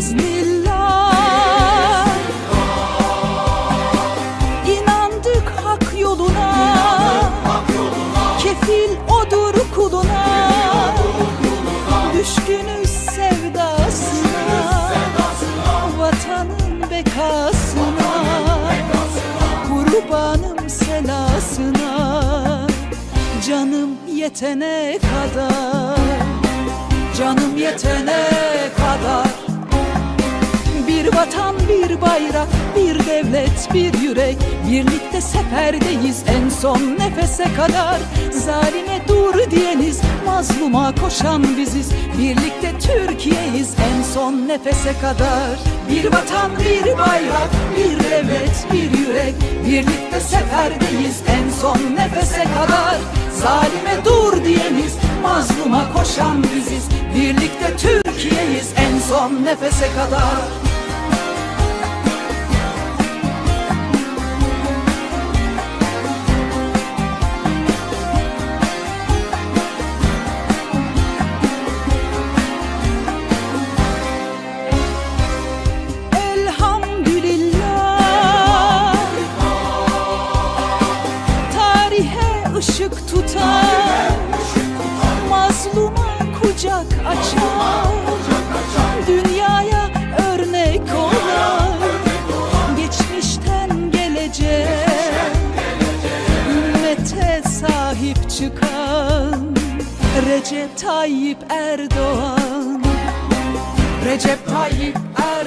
biiznillah İnandık hak yoluna. Kefil odur kuluna. Düşkünüz sevdasına. Vatanın bekasına. Kurbanım selasına. Canım yetene kadar. Canım yetene bayrak, bir devlet, bir yürek. Birlikte seferdeyiz en son nefese kadar. Zalime dur diyeniz, mazluma koşan biziz. Birlikte Türkiye'yiz en son nefese kadar. Bir vatan, bir bayrak, bir devlet, bir yürek. Birlikte seferdeyiz en son nefese kadar. Zalime dur diyeniz, mazluma koşan biziz. Birlikte Türkiye'yiz en son nefese kadar ışık tutan Mazluma kucak açan Dünyaya örnek olan Geçmişten geleceğe Ümmete sahip çıkan Recep Tayyip Erdoğan. Recep Tayyip Er